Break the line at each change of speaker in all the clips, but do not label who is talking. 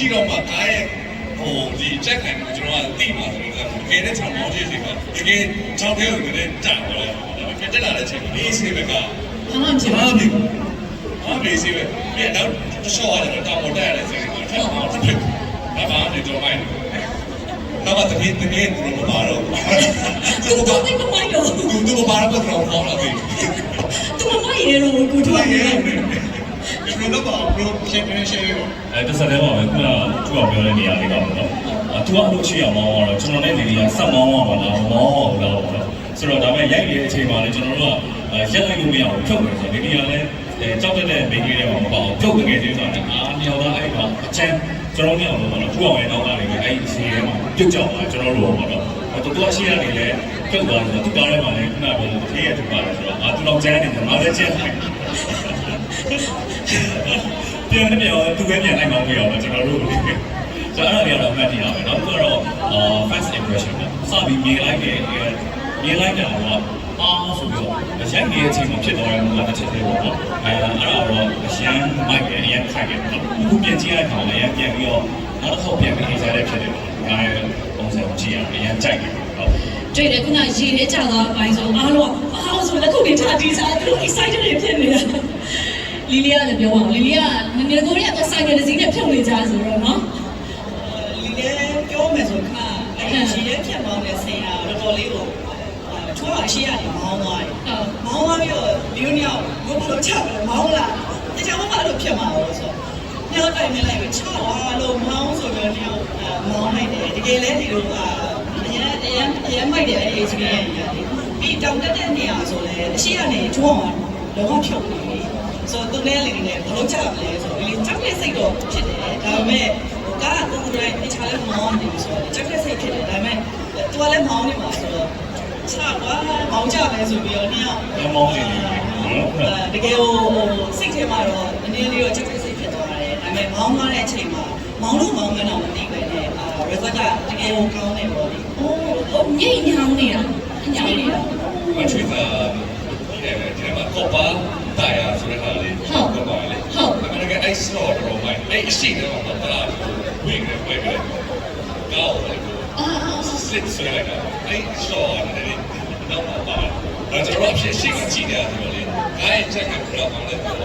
ကြည့်တော့မှကားရဲ့ဟိုဒီချက်ခံကိုကျွန်တော်ကသိမှာဆိုတော့တကယ်နဲ့ကျွန်တော်မောင်းကြည့်စီကတကယ်ချောင်းထဲကိုလည်းကြာသွားတယ်ပြတက်လာတဲ့အချိန်ဒီစီဘက်က
ဘာမှမဖြစ်
ဘာ
ဘူး
မှမဖြစ်ဘူးဘာမှမဖြစ်ဘူးပြန်တော့ရှော့ရတယ်တောင်ပေါ်တက်ရတယ်ဆိုရင်ထပ်အောင်တစ်ဖြစ်ဘာမှမကြောက်မိုင်းတော့တကယ်တကယ်သူတို့မပါတော့
သူတော့တိတ်မမိုက်တော့
သူသူမပါတော့တော့ဟောလာပြီ
သူမမိုက်ရတော့ကိုတို့က
ဘယ် လိုတော့ဘယ်ရှင်းနေရှင်းရော
အဲတစ်ဆက်တည်းပါပဲခုနကသူကပြောတဲ့နေရာလေးပါပေါ့နော်အဲသူကအလို့ရှိအောင်မောင်းတော့ကျွန်တော်နဲ့နေနေကဆက်မောင်းအောင်ပါလားမောင်းအောင်လားပေါ့နော်ဆိုတော့ဒါပေမဲ့ရိုက်နေတဲ့အချိန်မှာလည်းကျွန်တော်တို့ကရက်လိုက်လို့မရအောင်ဖြုတ်တယ်ဆိုတော့နေနေကလည်းအဲကြောက်တဲ့တဲ့မိန်းကလေးတွေမှာမပေါ့ဖြုတ်တကယ်ချင်းဆိုတာလည်းအာမြောက်သားအဲ့တော့အချမ်းကျွန်တော်တို့ကတော့ပေါ့နော်ခုအောင်ရဲ့နောက်ကနေပဲအဲ့ဒီအစီအရဲမှာပြုတ်ကြောက်တာကျွန်တော်တို့ပေါ့နော်အဲတူတူအရှိရနေလဲပြုတ်သွားတယ်သူကားထဲမှာလည်းခုနကပြောလို့ဖေးရတူပါတယ်ဆိုတော့အာသူတော့ကျန်းနေတယ်ငါလည်းကျန်းတယ် ပြန်ပြန်သူပဲပြန်လိုက်မှမပြောတော့ကျွန်တော်တို့ကျွန်တော်အဲ့ဒါတွေကတော့အမှတ်တရပဲနောက်တစ်ခုကတော့ first impression ပေါ့စပြီးမြင်လိုက်တယ်မြင်လိုက်တာတော့အားဆိုပြီးတော့အရန်ငယ်အချိန်မှာဖြစ်သွားတယ်မလားတစ်ချက်သေးပေါ့နော်အဲအဲ့ဒါတော့အရန်မိုက်ရဲ့အရန်ခိုက်ရဲ့အခုပြန်ကြည့်ရတာလည်းအရန်ပြန်ပြီးတော့နောက်တစ်ခေါက်ပြန်ပြီးရေးစားတဲ့ဖြစ်တယ်ပေါ့ဒါရဲ့ပုံစံကိုကြည့်ရအရန်ကြိုက်တယ်ဟုတ်
တွေ့တယ်ခုနရေနဲ့ကြာသွားပိုင်းဆိုအားလုံးအားဆိုလက်ခုပ်တွေထားတီးစားသူ excited တွေဖြစ်နေတာ လီလီကလည်းပြောအောင်လီလီကငငယ်ကိုရီးယားတော့ဆိုင်ကယ်တစ်စီးနဲ့ဖြုတ်နေကြဆိုတော့နော်
လီလည်းပြောမယ်ဆိုခါအဲ့ဒီရေဖြတ်မောင်းတဲ့ဆင်ရတော်တော်လေးကိုထွားအရှိရတယ်မောင်းသွားတယ်။မောင်းသွားပြီးတော့ဒီလိုမျိုးဘုဘလို့ချတယ်မောင်းလာ။တခြားဘာလို့ဖြစ်မှာလဲဆိုတော့ညောတိုင်နေလိုက်ပဲချသွားလို့မောင်းဆိုတော့ညောမောင်းလိုက်တယ်။တကယ်လဲဒီလိုကအရင်အရင်အရင်မိုက်တယ်အဲ့ experience ရတယ်။ပြီးတောင်တက်တဲ့နေရာဆိုလဲအရှိကနေထွားအော င်လုံးဝဖြုတ်နေတယ်။ဆိုတော့သူလည်းလေလေဘလို့ချမလဲဆိုတော့လေကြောက်တဲ့စိတ်တော့ဖြစ်တယ်။ဒါပေမဲ့ကားကသူ့ကိုယ်တိုင်တခြားလည်းမောင်းနေပြီဆိုတော့ချက်ချက်စိတ်ဖြစ်တယ်ဒါပေမဲ့သူကလည်းမောင်းနေမှာဆိုတော့ချကွာမောင်းကြမယ်ဆိုပြီးတော့နှစ်ယောက်
အမောင်းနေတယ်နော်
တကယ်ဟိုစိတ်ထဲမှာတော့နည်းနည်းလေးတော့ချက်ချက်စိတ်ဖြစ်သွားတယ်ဒါပေမဲ့မောင်းသွားတဲ့အချိန်မှာမောင်းလို့မောင်းမတော့မသိပဲနဲ့အာ result ကတကယ်ဟိုကောင်းတယ်ပေါ့လေ
အိုးဟိုမြိတ်ညောင်းနေတာညောင်းနေတာ
မချွေ တာအဲဒီမှာကောပါတာယာဆိုတဲ့ဟာလေးကောပါလေအမေရိကန်အိုက်ဆော့တော့မိုင်းအဲ့အရှိတယ်မှာတာဝင်းနေပဲပဲကောင်းတယ်
အာ
စစ်ဆွဲလိုက်တာအဲ့ဆော့ရတယ်တော့ပါပါဒါကျွန်တော်အဖြစ်ရှိမှကြည့်နေရတယ်လေအဲ့ချက်ကဘလောက်အောင်လဲတော့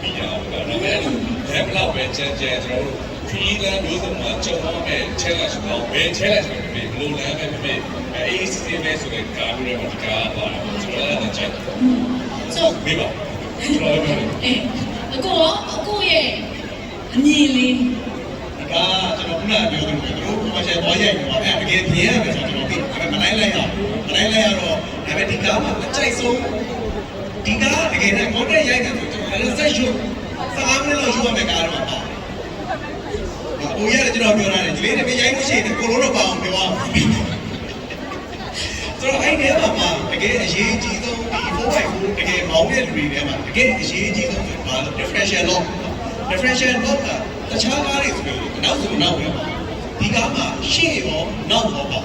ပြီးရအောင်ဒါပေမဲ့ဘယ်ဘလောက်ပဲကျန်ကျန်ကျွန်တော်တို့ခီးလမ်းမျိုးစုံမှာကြုံရမယ့် challenge တော့ဘယ် challenge ပဲဖြစ်ဖြစ်ဘလို့လမ်းပဲဖြစ်ဖြစ်အေးစီးပဲဆိုတဲ့ကားမျိုးတွေမှာဒီကားပါတော့ကျွန်တော်လည်းကြိုက်
ဆို
မေးပါကျွန်တော်လည်း
အေးအကိုရောအကိုရဲ့အမြင်လေး
ဒါကျွန်တော်ခုနကပြောသလိုပဲတို့ commercial သွားရိုက်နေတာအဲ့တကယ်ပြင်ရမယ်ဆိုတော့ကျွန်တော်သိဒါပေမဲ့မနိုင်လိုက်ရဘူးမနိုင်လိုက်ရတော့ဒါပေမဲ့ဒီကားမှာအကြိုက်ဆုံးဒီကားတကယ်နဲ့ content ရိုက်တယ်ဆိုကျွန်တော်လည်းဆက်ရုပ်15မိနစ်လောက်ယူရမယ်ကားတော့ပါကိုရတယ်ကျွန်တော်ပြောရတယ်ဒီလေးတမရိုက်လို့ရှိရင်ကိုလိုတော့ပါအောင်ပြောအောင် ဆိုတော့အဲ့ဒီမှာမှာတကယ်အရေးကြီးဆုံးဒီ 4x4 တကယ်မောင်းတဲ့လူတွေထဲမှာတကယ်အရေးကြီးဆုံးဆိုဘာလဲ differential lock differential lock ကတခြားကားတွေဆိုရင်နောက်ဆိုနောက်ပဲဒီကားမှာရှေ့ရောနောက်ရောပါ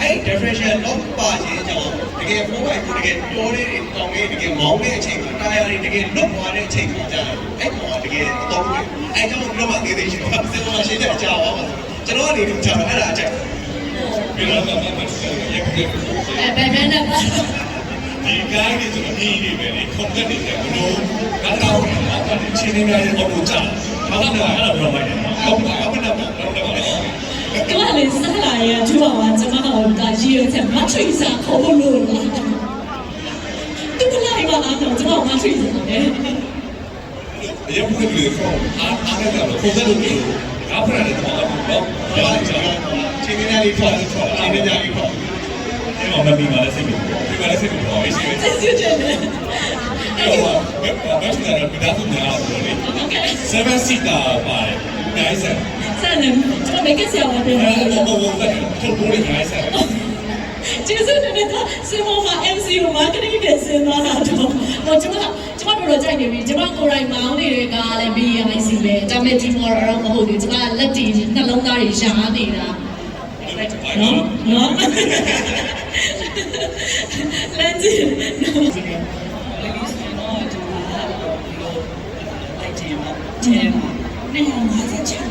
အဲ့ differential lock ပါခြင်းကြောင့်တကယ် 4x4 တကယ်တိုးလေးတွေတောင်းလေးတကယ်မောင်းတဲ့အချိန်မှာတာယာတွေတကယ်လွတ်သွားတဲ့အချိန်မှာကြာတယ်အဲ့ပေါ်တကယ်တော့ဘူးအဲ့ကြောင့်ဒီတော့မှသေးသေးရှိတော့စင်မရှင်းတဲ့ကြာသွားပါကျွန်တော်အနေနဲ့ကြာအဲ့ဒါအကြိုက်
ပြီးတော့မှမှရက်ရက်
အဲဘယ်ဘယ်နဲ့ပါ
ဒီကားကြီးဆိုတော့ဒီနေပဲလေကွန်တက်နေတယ်ဘလို့နောက်တော့တော့ချင်းနေများရဲ့အော်တိုကြာဘာလို့လဲအဲ့ဒါပြောလိုက်တယ်ဟုတ်ပါဘူးဘာလို့လဲဘာလို့လဲ
ကမလေးစားလာရဲ့ကျူပါပါကျမတို့ကရေရချက်မထွေးစားခေါ်လို့လားတူကလိုက်ပါလားတော့ကျမမထွေးစားတယ်
အရင်ကလည်းအားအားနဲ့တော့ကွန်တက်လို့ အားဖရတယ်တော့တော့
ဘာ
ဘာ
လဲ
လို့
ကြာ
ကြာ
ချင်းနေလေးထွက်ချင်းနေကြလေးထွက်
အဲ့မှာမပြီးမှလည်းစိတ်မပြေ
ဒီမှာလည်းစိတ်ပေါ်ရေးရှိတယ်
စစ်စစ်တယ်အဲ့
အဲ့တော့ဘယ်ဘယ်ဆိုတာကဒါဆိုများတော့လေ
โอเค
7 seater ပါတယ်နိုင်စံ
ဆန်နေကျမမိတ်ကဆရာဝန်ပြော
အဲ့
တယ်
တော့ဘုံဘုံကထုတ်ပိုးနေနို င်စံ
ကျေးဇူးတင်တယ်ဆင်မောမှာ MC ကို marketing နဲ့ဆင်သွားတာတော့ဟိုကျမကျမတို့တော့ကြိုက်နေပြီကျမကိုယ်တိုင်မောင်းနေတဲ့ကားလည်း BMIC ပဲဒါပေမဲ့ဒီမော်တော့မဟုတ်ဘူးကျမလက်တီနှလုံးသားတွေရှားနေတာနော်နော်လက်တီနော်
လေးလေးဆိုရင်တော့ဒီမှာဒီလိုလိုက်တယ်ပေါ့ကျဲမှာနေရာ56ရောက်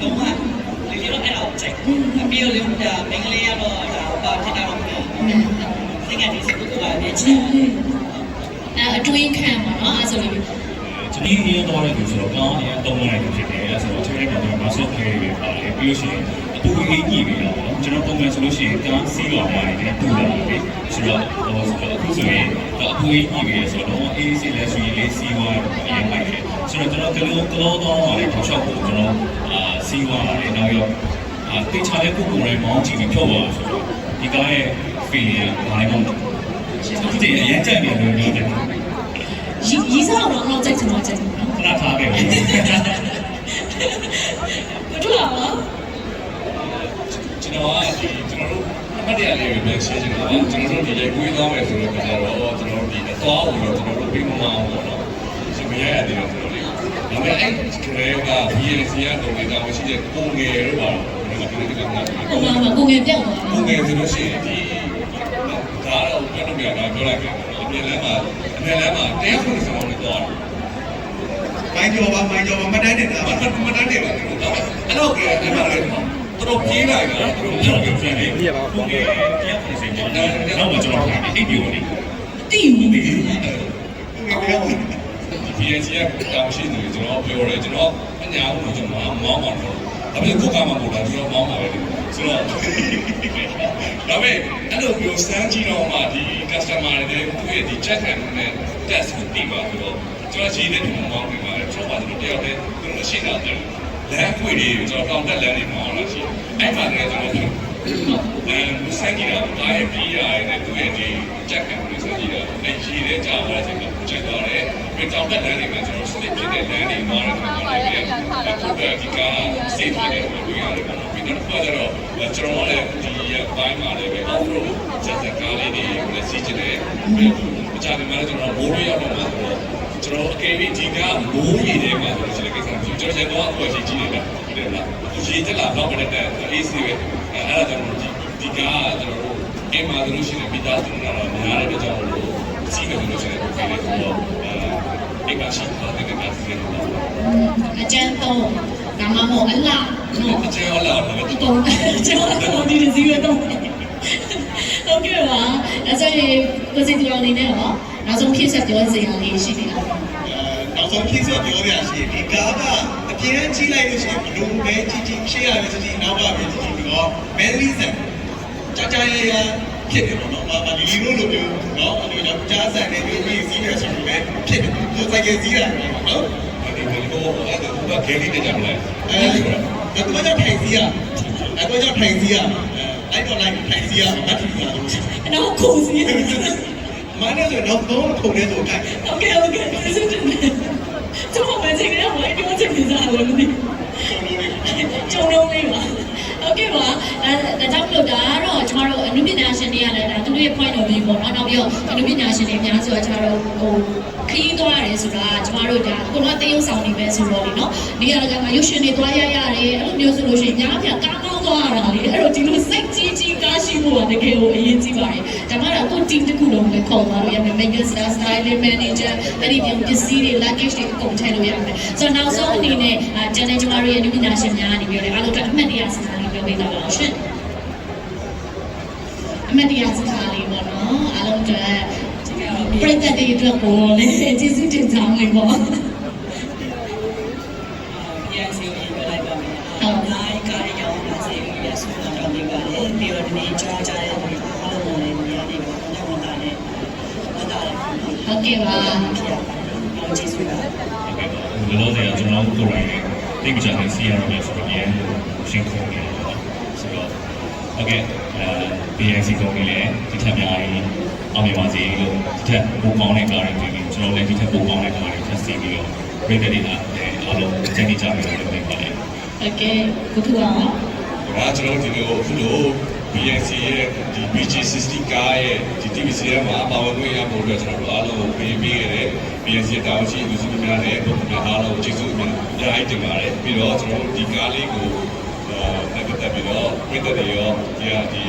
လုံးဝလေလေတော့အဲ့ဒါကိုကြိုက်အပြီးတော့လေဒါမင်္ဂလေးကတော့ဒါပါဖြစ်တာတော့မဟုတ်ဘူးသင်္ကန်းဒီစ ကူကအချစ်
အဲအတွင်းခံပါနော်အဲဆိုလို့
ကျွန်တော်ရင်းသွားတဲ့သူဆိုတော့ကောင်းရင်တုံးလိုက်ဖြစ်တယ်အဲဆိုတော့ကျွန်တော်ကမဆော့ခဲတွေပါတယ်ပြီးလို့ရှိရင်အပူအေးကြီးပြီးတော့ကျွန်တော်ပုံမှန်ဆိုလို့ရှိရင်ကားစီးတော်များတယ်ပူလာတယ်ဆိုတော့ဟိုဆိုတော့အခုဆိုရင်အပူအေးကြီးပြီးဆိုတော့အေးစီလက်ရှိလေးစီးသွားရမ်းလိုက်တယ်ဆိုတော့ကျွန်တော်ကလေးကလောတော့ပါတယ်ထောက်ချောက်ကိုကျွန်တော်အာစီးသွားတယ်နောက်ရောအာတေချာတဲ့ကိုကိုယ်တိုင်မောင်းကြည့်ပြီးဖြုတ်သွားဆိုတော့ဒီကားရဲ့ feeling ကဘာလဲမဟုတ် ဘူးအခုတည်းအရင်ကြိုက်နေလို့ပြောတယ်
ရီရီစားတော့တော့ကြိုက်ချင်တော့ကြိုက်တယ်နော်
ခဏထားခဲ့ဘူး
မထူအောင်နော်
ကျွန်တော်ကဒီကျွန်တော်တို့အမှတ်တရလေးပဲပြန်ရှင်းချင်တာပါကျွန်တော်တို့ဒီရိုက်ကွေးသွားမယ်ဆိုတော့ကျွန်တော်တို့ကျွန်တော်တို့ဒီအသွားကိုတော့ကျွန်တော်တို့ပြီးမမအောင်ပေါ့နော်ဒီမရရသေးတော့ကျွန်တော်လေးဒါပေမဲ့အဲ့ကလေးက BNC ကတော့နေတာမရှိတဲ့ပုံငယ်တို့ပါတော့ဒီကနေ့ကမှ
ဟိုမှာကိုငယ်ပြောက်သွား
ပုံငယ်ဆိုလို့ရှိရင်ဒီဒါတော့ဘယ်လို ပြောတာပြောလိုက်ပြန်အပြင်လမ်းမှာအပြင်လမ်းမှာတရားခုဆောင်နေတော့
မိုင်းကျော်ပါမိုင်းကျော်ပါမတန်းနေတာ
မ
ပါ
မတန်းနေပါဘူးတော့အဲ့တော့ကဲအဲ့မှာလေသူတို့ပြေးလိုက်တာသူတို့ပြောပြောပြန်နေ
ပြရပါဘူး။တရားပြင်စင်ကြတယ်။နောက်မှကျွန်တော်ခိုင်းအိပ်ပြောနေ
တိယူနေ
ဟုတ်ကဲ့ပြောပါ
PNC ကတောင်းရှိနေကျွန်တော်ပြောတယ်ကျွန်တော်အညာဘူးကျွန်တော်မောင်းပါတော့ ဒါပေမဲ့ကိုကမှမဟုတ်တာကျွန်တော်မောင်းပါပဲဆိုတော့ဒါပေမဲ့အဲ့လိုမျိုးစမ်းကြည့်တော့မှဒီ customer တွေသူရဲ့ဒီ check and နဲ့ test ကိုပြီးပါဆိုတော့ကျွန်တော်ခြေနဲ့ဒီမောင်းနေပါတယ်ကျွန်တော်ကတယောက်တည်းသူတို့ရှိတာတယ်လမ်းခွေတွေကျွန်တော်တောင်းတက်လမ်းတွေမောင်းလာရှိအဲ့မှာလည်းကျွန်တော်အဲစမ်းကြည့်တာဘာရဲ့ပြီးရတယ်နဲ့သူရဲ့ဒီ check and ကိုစမ်းကြည့်တာအဲ့ရှိတဲ့ကြာသွားတဲ့အချိန်မှာချက်သွားတယ်ပြီးတောင်းတက်လမ်းတွေမှာကျွန်တော် slip ဖြစ် တဲ့လမ်းတွေမှာတော့ကျွန်တော်လည်းအခုကဒီက safe ဖြစ်တဲ့ဝင်ရတယ်ပေါ့နော်ပြီးတော့ကျတော့ကျွန်တော်လည်းဒီဘိုင်းမှာလည်းပဲ off road စက်စကားလေးတွေလည်းစီးကျင်တယ်ပြီးတော့မကြခင်မှာလည်းကျွန်တော်မိုးရရောက်တော့မှာဆိုတော့ကျွန်တော်အကယ်၍ဒီကမိုးရည်ထဲမှာဆိုတော့ဒီကိစ္စကျွန်တော်ကျွန်တော်အပေါ်ကြီးကြီးနေတာဒီလားဒီတက်လာတော့ပဲတဲ့ AC ပဲအဲ့ဒါကျွန်တော်ဒီဒီကကျွန်တော်တို့အိမ်မှာတို့ရှိနေမိသားစုကတော့များတဲ့ကြောင့်လို့စီးနေလို့ရှိနေပုံစံလေးဆိုတော့ အဲအိမ်ကရှိတဲ့ကစီးနေတော့
အကျန်းတော့ဒါမှမဟုတ်အလားနော်
အကျဉ်းလာတော့
တော့ကျွန်တော်ဒီစီရတော့ဟုတ်ကဲ့ပါအဲဆိုရင်ကိုစီတော်အနေနဲ့တော့နောက်ဆုံးဖြစ်ဆက်ပြောစရာလေးရှိသေးလား
နောက်ဆုံးဖြစ်ဆက်ပြောရရှိဒီကားကအပြင်းကြီးလိုက်လို့ရှိရင်ဘလို့ပဲကြီးကြီးရှေ့ရပဲကြီးကြီးနောက်ပါပဲကြီးကြီးပြီးတော့မန်လီဆန်ကြာကြာရရ ဖြစ်တယ်ပေါ့နော်။မာလီလီလိုလိုမျိုးနော်အဲ့ဒီတော့ကြားဆန်နေပြီးပြီးစီးရဆိုလို့ပဲဖြစ်တယ်။သူစိုက်ကစီးတာနော်
ဒီလိုဟိုအဲ့ဒါကဂယ်လီတက်ကြမလား။
အဲဒီတော့ကြောင့်ထိုင်စီးရအဲ့တော့ကြောင့်ထိုင်စီးရအဲ့တော့လိုက်ထိုင်စီးရမတ်ထီရလို့
နောက်ကိုစီရ
မနဲ့ဆိုတော့တော့ခုံနေဆိုကြိုက်
ဟုတ်ကဲ့ဟုတ်ကဲ့ကျေးဇူးတင်ပါတယ်ကျွန်တော်မသိကြရဘူးပြောချင်ပြစားလို့မသိကျုံလုံးလေးပါ ဟုတ်ကဲ့ပါအဲဒါကြောင့်မလို့ဒါကတော့ကျမတို့အနုပညာရှင်တွေကလည်းဒါသူတို့ရဲ့ point of view ပေါ့နော်နောက်ပြီးတော့အနုပညာရှင်တွေအများစုကကျမတို့ဟိုခရီးသွားရတယ်ဆိုတာကျမတို့ဒါအကုန်လုံးတရုပ်ဆောင်နေပဲဆိုတော့လေနော်နေရာကမှရုပ်ရှင်တွေသွားရရတယ်အဲ့လိုမျိုးဆိုလို့ရှိရင်ညားပြကားကောင်း သွားရတာလေအဲ့တော့ဒီလိုစိတ်ကြီးကြီးကားရှိဖို့ကတကယ်ကိုအရေးကြီးပါတယ်ဒါမှတော့ကို team တစ်ခုလုံးလည်းခေါ်သွားလို့ရမယ် maker star styling manager အဲ့ဒီပြင်ပစ္စည်းတွေ luggage တွေအကုန်ထည့်လို့ရမယ်ဆိုတော့နောက်ဆုံးအနေနဲ့ကျန်တဲ့ကျမတို့ရဲ့အနုပညာရှင်များအနေနဲ့လည်းအားလုံးအတွက်အမှတ်တရစကားလေးပြောပေးတော့ပါရှင်အမှတ်တရစကားလေးပေါ့နော်အားလုံးအတွက်
ဒီကတော့
ပရိသတ်တွေအတွက်ကိုလည်းကျေးဇူးတင်ကြောင်းလေးပေါ့
ပြန်စီရင်ပြလိုက်ပါမယ်။ဟုတ်။နိုင်ကားရောင်းပါစေလို့ရဆိုတော့ဒီပါလေပြီး တော့ဒီနေ့ကြားကြတဲ့လူအားလုံးလည်းနေရာလေးပေါ့။ညဝန်တာနဲ့ဝန်တာလည်း
ဟုတ်ကဲ့ပါ
ဖြစ်ရပါတယ်။အော်ကျေးဇူးပါ
ဟုတ်ကဲ့ပါ။ဒီလိုဆိုရင်ကျွန်တော်ကိုယ်တိုင်တိတ်ကြတဲ့စီရရမယ်ဆိုတော့ပြန်ရှင်းခေါ်နေတော့ဆိုတော့ဟုတ်ကဲ့အဲ BNC ကုမ္ပဏီလည်းဒီထက်များကြီးအောင်မြင်ပါစေလို့ဒီထက်ပိုကောင်းတဲ့ကားတွေပြီးကျွန်တော်လည်းဒီထက်ပိုကောင်းတဲ့ကားတွေထပ်စီပြီးတော့ပြည်သက်တွေအားအားလုံးကြိုက်ကြပါလို့ပြောပါတယ်
ဟုတ်ကဲ့ကိုထူအောင်
ဒါကျွန်တော်ဒီလိုအခုလို BNC ရဲ့ဒီ BG60 ကားရဲ့ဒီ TVC ရဲ့မှာပါဝင်ခွင့်ရဖို့အတွက်ကျွန်တော်တို့အားလုံးကိုပေးပေးခဲ့တဲ့ BNC တာဝန်ရှိသူစုများနဲ့ပုံမှန်အားလုံးကိုကျေးဇူးအများအများကြီးတင်ပါတယ်ပြီးတော့ကျွန်တော်တို့ဒီကားလေးကိုအဲတက်တက်ပြီးတော့ပြည်သက်တွေရောဒီဟာဒီ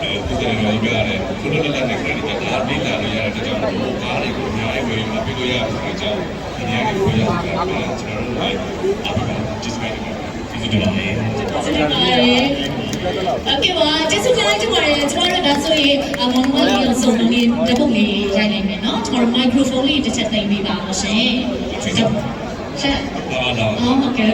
အဲပြည်သက်တွေရောပြရတယ်ခုလိုလက်လက်နဲ့ခရီးတွေဒါလေးလာလို့ရတဲ့ကြောင့်မို့ကားလေးကိုအများကြီးဝယ်ပြီးပြီးလို့ရတဲ့အကြောင်းဒီနေရာကိုပြောရအောင်ကျွန်တော်တို့လည်းအပြည့်ကျေးဇူးတင်ပါတယ်
ကျေးဇူးတင်ပါတယ် ဟု
တ်ကဲ့ပါကျေးဇူးတင်လိုက်ကြပါတယ်ကျွန်တော်တို့ဒါဆိုရင်မောင်မောင်လေးဆုံးလုံးလေးတပုတ်လေးရိုက်နိုင်မယ်နော်ကျွန်တော်မိုက်ခရိုဖုန်းလေးတစ်ချက်သိမ်းပေးပါလို့ရှင်ဆက်ဟုတ်ပါလားဟုတ်ကဲ့